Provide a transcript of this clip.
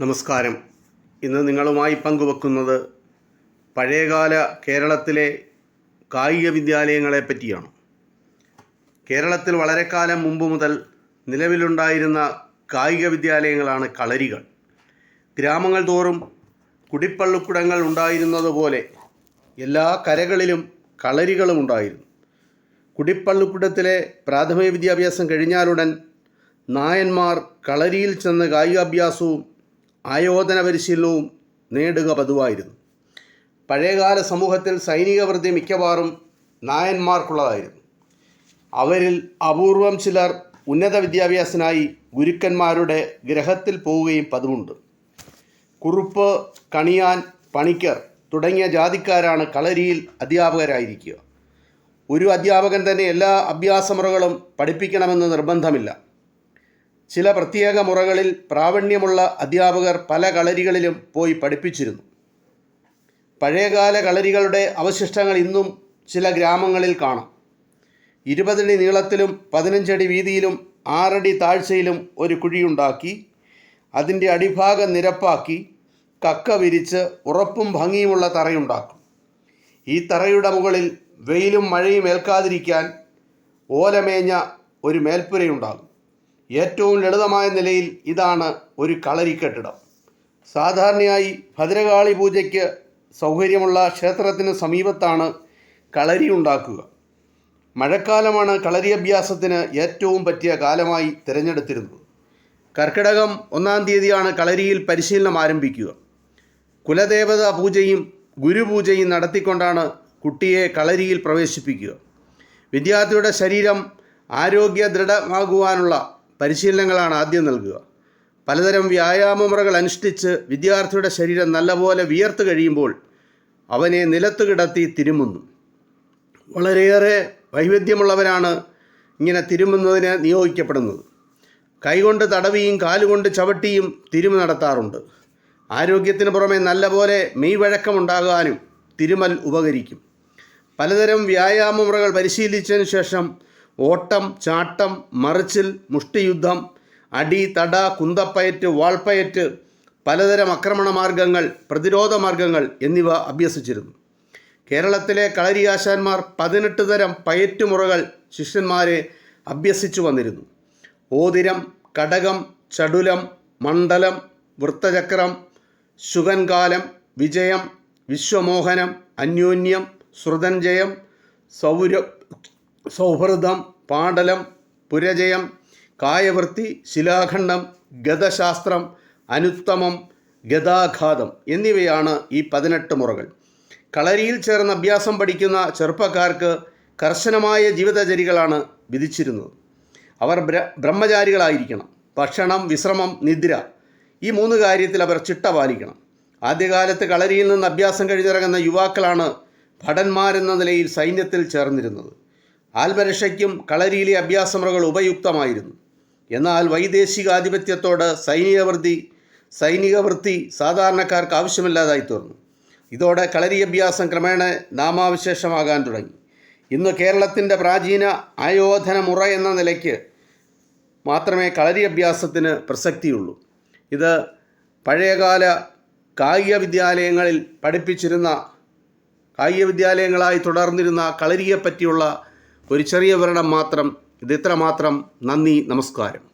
നമസ്കാരം. ഇന്ന് നിങ്ങളുമായി പങ്കുവെക്കുന്നത് പഴയകാല കേരളത്തിലെ കായിക വിദ്യാലയങ്ങളെ പറ്റിയാണ്. കേരളത്തിൽ വളരെ കാലം മുമ്പ് മുതൽ നിലവിലുണ്ടായിരുന്ന കായിക വിദ്യാലയങ്ങളാണ് കളരികൾ. ഗ്രാമങ്ങൾ തോറും കുടിപ്പള്ളിക്കുടങ്ങൾ ഉണ്ടായിരുന്നതുപോലെ എല്ലാ കരകളിലും കളരികളും ഉണ്ടായിരുന്നു. കുടിപ്പള്ളിക്കുടത്തിലെ പ്രാഥമിക വിദ്യാഭ്യാസം കഴിഞ്ഞാലുടൻ നായന്മാർ കളരിയിൽ ചെന്ന് കായികാഭ്യാസവും ആയോധന പരിശീലനവും നേടുക പതിവായിരുന്നു. പഴയകാല സമൂഹത്തിൽ സൈനിക വൃത്തി മിക്കവാറും നായന്മാർക്കുള്ളതായിരുന്നു. അവരിൽ അപൂർവം ചിലർ ഉന്നത വിദ്യാഭ്യാസത്തിനായി ഗുരുക്കന്മാരുടെ ഗ്രഹത്തിൽ പോവുകയും പതിവുണ്ട്. കുറുപ്പ് കണിയാൻ പണിക്കർ തുടങ്ങിയ ജാതിക്കാരാണ് കളരിയിൽ അധ്യാപകരായിരിക്കുക. ഒരു അധ്യാപകൻ തന്നെ എല്ലാ അഭ്യാസമുറകളും പഠിപ്പിക്കണമെന്ന് നിർബന്ധമില്ല. ചില പ്രത്യേക മുറകളിൽ പ്രാവീണ്യമുള്ള അധ്യാപകർ പല കളരികളിലും പോയി പഠിപ്പിച്ചിരുന്നു. പഴയകാല കളരികളുടെ അവശിഷ്ടങ്ങൾ ഇന്നും ചില ഗ്രാമങ്ങളിൽ കാണാം. ഇരുപതടി നീളത്തിലും പതിനഞ്ചടി വീതിയിലും ആറടി താഴ്ചയിലും ഒരു കുഴിയുണ്ടാക്കി അതിന്റെ അടിഭാഗം നിരപ്പാക്കി കക്ക വിരിച്ച് ഉറപ്പും ഭംഗിയുമുള്ള തറയുണ്ടാക്കും. ഈ തറയുടെ മുകളിൽ വെയിലും മഴയും ഏൽക്കാതിരിക്കാൻ ഓലമേഞ്ഞ ഒരു മേൽപ്പുരയുണ്ടാകും. ഏറ്റവും ലളിതമായ നിലയിൽ ഇതാണ് ഒരു കളരിക്കെട്ടിടം സാധാരണയായി ഭദ്രകാളി പൂജയ്ക്ക് സൗകര്യമുള്ള ക്ഷേത്രത്തിന് സമീപത്താണ് കളരി ഉണ്ടാക്കുക. മഴക്കാലമാണ് കളരി അഭ്യാസത്തിന് ഏറ്റവും പറ്റിയ കാലമായി തിരഞ്ഞെടുത്തിരുന്നത്. കർക്കിടകം ഒന്നാം തീയതിയാണ് കളരിയിൽ പരിശീലനം ആരംഭിക്കുക. കുലദേവത പൂജയും ഗുരുപൂജയും നടത്തിക്കൊണ്ടാണ് കുട്ടിയെ കളരിയിൽ പ്രവേശിപ്പിക്കുക. വിദ്യാർത്ഥിയുടെ ശരീരം ആരോഗ്യ ദൃഢമാകുവാനുള്ള പരിശീലനങ്ങളാണ് ആദ്യം നൽകുക. പലതരം വ്യായാമമുറകൾ അനുഷ്ഠിച്ച് വിദ്യാർത്ഥിയുടെ ശരീരം നല്ലപോലെ വിയർത്ത് കഴിയുമ്പോൾ അവനെ നിലത്ത് കിടത്തി തിരുമുന്നു. വളരെയേറെ വൈവിധ്യമുള്ളവരാണ് ഇങ്ങനെ തിരുമുന്നതിന് നിയോഗിക്കപ്പെടുന്നത്. കൈകൊണ്ട് തടവിയും കാലുകൊണ്ട് ചവിട്ടിയും തിരുമ നടത്താറുണ്ട്. ആരോഗ്യത്തിന് പുറമെ നല്ലപോലെ മെയ്വഴക്കമുണ്ടാകാനും തിരുമൽ ഉപകരിക്കും. പലതരം വ്യായാമമുറകൾ പരിശീലിച്ചതിന് ശേഷം ഓട്ടം ചാട്ടം മറിച്ചിൽ മുഷ്ടിയുദ്ധം അടി തട കുന്തപ്പയറ്റ് വാൾപ്പയറ്റ് പലതരം ആക്രമണ മാർഗങ്ങൾ പ്രതിരോധ മാർഗങ്ങൾ എന്നിവ അഭ്യസിച്ചിരുന്നു. കേരളത്തിലെ കളരിയാശാന്മാർ പതിനെട്ട് തരം പയറ്റുമുറകൾ ശിഷ്യന്മാരെ അഭ്യസിച്ചു വന്നിരുന്നു. ഓതിരം കടകം ചടുലം മണ്ഡലം വൃത്തചക്രം ശുഗൻകാലം വിജയം വിശ്വമോഹനം അന്യോന്യം ശ്രുതഞ്ജയം സൗര സൗഹൃദം പാണ്ഡലം പുരജയം കായവൃത്തി ശിലാഖണ്ഡം ഗതശാസ്ത്രം അനുത്തമം ഗതാഘാതം എന്നിവയാണ് ഈ പതിനെട്ട് മുറകൾ. കളരിയിൽ ചേർന്ന് അഭ്യാസം പഠിക്കുന്ന ചെറുപ്പക്കാർക്ക് കർശനമായ ജീവിതചര്യകളാണ് വിധിച്ചിരുന്നത്. അവർ ബ്ര ബ്രഹ്മചാരികളായിരിക്കണം. ഭക്ഷണം വിശ്രമം നിദ്ര ഈ മൂന്ന് കാര്യത്തിൽ അവർ ചിട്ട പാലിക്കണം. ആദ്യകാലത്ത് കളരിയിൽ നിന്ന് അഭ്യാസം കഴിഞ്ഞിറങ്ങുന്ന യുവാക്കളാണ് ഭടന്മാരെന്ന നിലയിൽ സൈന്യത്തിൽ ചേർന്നിരുന്നത്. ആത്മരക്ഷയ്ക്കും കളരിയിലെ അഭ്യാസമുറകൾ ഉപയുക്തമായിരുന്നു. എന്നാൽ വൈദേശികാധിപത്യത്തോട് സൈനികവൃത്തി സൈനികവൃത്തി സാധാരണക്കാർക്ക് ആവശ്യമില്ലാതായി തീർന്നു. ഇതോടെ കളരി അഭ്യാസം ക്രമേണ നാമാവശേഷമാകാൻ തുടങ്ങി. ഇന്ന് കേരളത്തിന്റെ പ്രാചീന ആയോധന മുറ എന്ന നിലയ്ക്ക് മാത്രമേ കളരി അഭ്യാസത്തിന് പ്രസക്തിയുള്ളൂ. ഇത് പഴയകാല കായിക വിദ്യാലയങ്ങളിൽ പഠിപ്പിച്ചിരുന്ന കായിക വിദ്യാലയങ്ങളായി തുടർന്നിരുന്ന കളരിയെപ്പറ്റിയുള്ള ഒരു ചെറിയ വിവരണം മാത്രം ഇത് ഇത്ര മാത്രം. നന്ദി നമസ്കാരം.